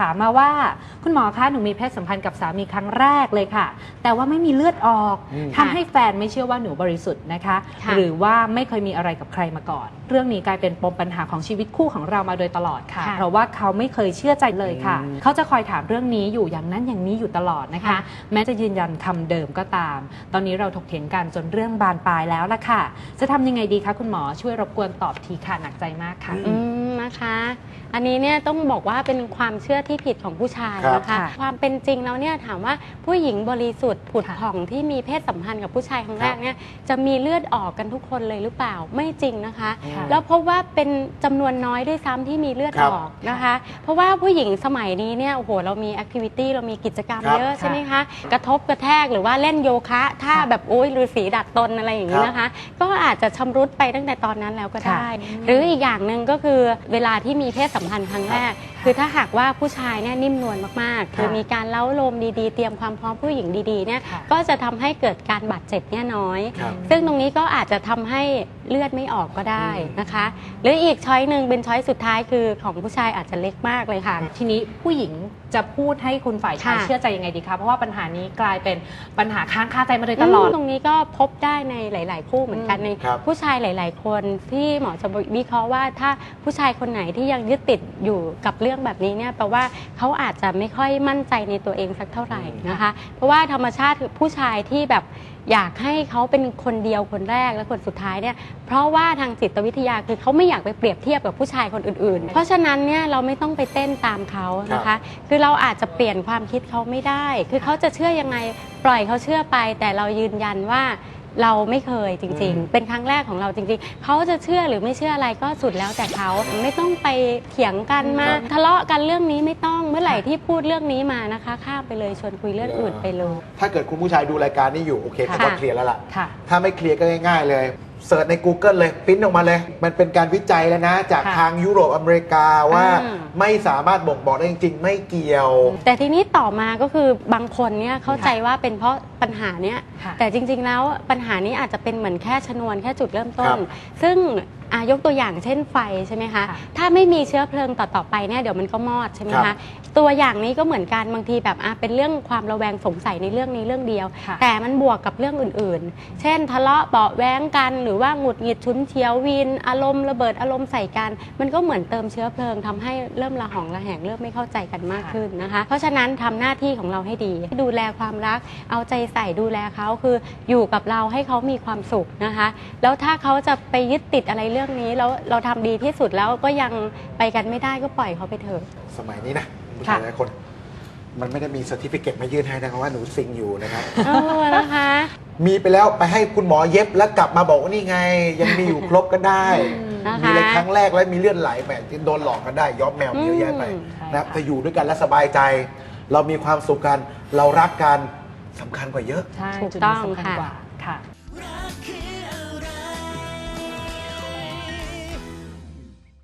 ถามมาว่า คุณหมอคะหนูมีเพศสัมพันธ์กับสามีครั้งแรกเลยค่ะ แต่ว่าไม่มีเลือดออกอืม ทำให้แฟนไม่เชื่อว่าหนูบริสุทธิ์นะคะ ค่ะ หรือว่าไม่เคยมีอะไรกับใครมาก่อน เรื่องนี้กลายเป็นปมปัญหาของชีวิตคู่ของเรามาโดยตลอดค่ะ ค่ะ เพราะว่าเขาไม่เคยเชื่อใจเลยค่ะ อืม เขาจะคอยถามเรื่องนี้อยู่อย่างนั้นอย่างนี้อยู่ตลอดนะคะ ค่ะ แม้จะยืนยันคำเดิมก็ตาม ตอนนี้เราถกเถียงกันจนเรื่องบานปลายแล้วล่ะค่ะ จะทำยังไงดีคะคุณหมอช่วยรบกวนตอบทีค่ะหนักใจมากค่ะ อืม นะคะ อันนี้เนี่ยต้องบอกว่าเป็นความเชื่อที่ผิดของผู้ชายครับนะคะค่ะความเป็นจริงแล้วเนี่ยถามว่าผู้หญิงบริสุทธิ์ผุดค่ะผ่องที่มีเพศสัมพันธ์กับผู้ชายครั้งครับแรกเนี่ยจะมีเลือดออกกันทุกคนเลยหรือเปล่าไม่จริงนะคะ ค่ะ แล้วพบว่าเป็นจำนวนน้อยด้วยซ้ำที่มีเลือดครัอบ อกนะคะ เพราะว่าผู้หญิงสมัยนี้เนี่ยโอ้โหเรามีแอคทิวิตี้เรามีกิจกรรมครับเยอะใช่ไหมคะ กระทบกระแทกหรือว่าเล่นโยคะท่าค่ะแบบโอ้ยฤาษีดัดตนอะไรอย่างนี้นะคะ ก็อาจจะชำรุดไปตั้งแต่ตอนนั้นแล้วก็ค่ะได้ หรืออีกอย่างหนึ่งก็คือเวลาที่มีเพศสัมพันธ์ครั้งแรก คือถ้าหากว่าผู้ชายเนี่ยนิ่มนวลมากๆ คือมีการเล้าโลมดีๆ เตรียมความพร้อมผู้หญิงดีๆเนี่ยค่ะก็จะทำให้เกิดการบาดเจ็บเนี่ยน้อยครับซึ่งตรงนี้ก็อาจจะทำให้เลือดไม่ออกก็ได้นะคะ หรืออีกช้อยหนึ่งเป็นช้อยสุดท้ายคือของผู้ชายอาจจะเล็กมากเลยค่ะ ทีนี้ผู้หญิงจะพูดให้คุณฝ่ายชายค่ะเชื่อใจยังไงดีคะเพราะว่าปัญหานี้กลายเป็นปัญหาค้างคาใจมาโดยตลอดมตรงนี้ก็พบได้ในหลาย ๆ คู่เหมือนกันอืมในครับผู้ชายหลาย ๆ คนที่หมอจะวิเคราะห์ว่าถ้าผู้ชายคนไหนที่ยังยึดติดอยู่กับเรื่องแบบนี้เนี่ยแปลว่าเขาอาจจะไม่ค่อยมั่นใจในตัวเองสักเท่าไหร่นะคะ เพราะว่าธรรมชาติคือผู้ชายที่แบบอยากให้เขาเป็นคนเดียวคนแรกและคนสุดท้ายเนี่ยเพราะว่าทางจิตวิทยาคือเขาไม่อยากไปเปรียบเทียบกับผู้ชายคนอื่น ๆ เพราะฉะนั้นเนี่ยเราไม่ต้องไปเต้นตามเขานะคะ คือเราอาจจะเปลี่ยนความคิดเขาไม่ได้ คือเขาจะเชื่อยังไงปล่อยเขาเชื่อไป แต่เรายืนยันว่า เราไม่เคยจริงอืมๆเป็นครั้งแรกของเราจริงๆ เขาจะเชื่อหรือไม่เชื่ออะไรก็สุดแล้วแต่เขาไม่ต้องไปเถียงกันมาครับทะเลาะกันเรื่องนี้ไม่ต้องเมื่อไหร่ที่พูดเรื่องนี้มานะคะข้ามไปเลยชวนคุยเรื่องอื่นไปเลย ถ้าเกิดคุณผู้ชายดูรายการนี้อยู่โอเคผมค่ะก็เคลียร์แล้วล่ะ ค่ะ ถ้าไม่เคลียร์ก็ง่ายๆเลย เสิร์ชใน Google เลยปริ้นออกมาเลย มันเป็นการวิจัยแล้วนะ จากค่ะทางยุโรปอเมริกาว่าอ่า ไม่สามารถบ่งบอกได้จริง ๆ ไม่เกี่ยว แต่ทีนี้ต่อมาก็คือบางคนเนี่ยเข้าใจว่าเป็นเพราะปัญหาเนี้ยค่ะ แต่จริงๆแล้วปัญหานี้อาจจะเป็นเหมือนแค่ชนวนแค่จุดเริ่มต้ครันบซึ่ง อายกตัวอย่างเช่นไฟใช่ไหมคะค่ะถ้าไม่มีเชื้อเพลิงต่อๆไปเนี่ยเดี๋ยวมันก็มอดใช่ไหมครัคะบตัวอย่างนี้ก็เหมือนกันบางทีแบบอะเป็นเรื่องความระแวงสงสัยในเรื่องนี้เรื่องเดียว ค่ะ แต่มันบวกกับเรื่องอื่นๆ เช่น ทะเลาะเบาะแว้งกันหรือว่าหงุดหงิดชุนเฉียววินอารมณ์ระเบิดอารมณ์ใส่กัน มันก็เหมือนเติมเชื้อเพลิงทำให้เริ่มระหองระแหงเริ่มไม่เข้าใจกันมากค่ะขึ้นนะคะ เพราะฉะนั้นทำหน้าที่ของเราให้ดี ดูแลความรัก เอาใจใส่ดูแลเขาคืออยู่กับเราให้เขามีความสุขนะคะ แล้วถ้าเขาจะไปยึดติดอะไรเรื่องนี้แล้วเราทำดีที่สุดแล้วก็ยังไปกันไม่ได้ก็ปล่อยเขาไปเถอะ สมัยนี้นะผู้ค่ะชายหลายคน มันไม่ได้มีสติฟิเคตมายื่นให้นะครับว่าหนูซิงอยู่นะครับ เออนะคะ มีไปแล้วไปให้คุณหมอเย็บแล้วกลับมาบอกว่านี่ไง ยังมีอยู่ครบก็ได้ นะคะมีอะไรครั้งแรกแล้วมีเลือดไหลแหมที่โดนหลอกกันได้ย้อมแมวมีเยอะแยะไปอืม นะครับใช่ค่ะ ถ้าอยู่ด้วยกันแล้วสบายใจ เรามีความสุขกัน เรารักกันสำคัญกว่าเยอะ ใช่ถูกจุดนี้ต้องสำคัญค่ะ กว่าค่ะ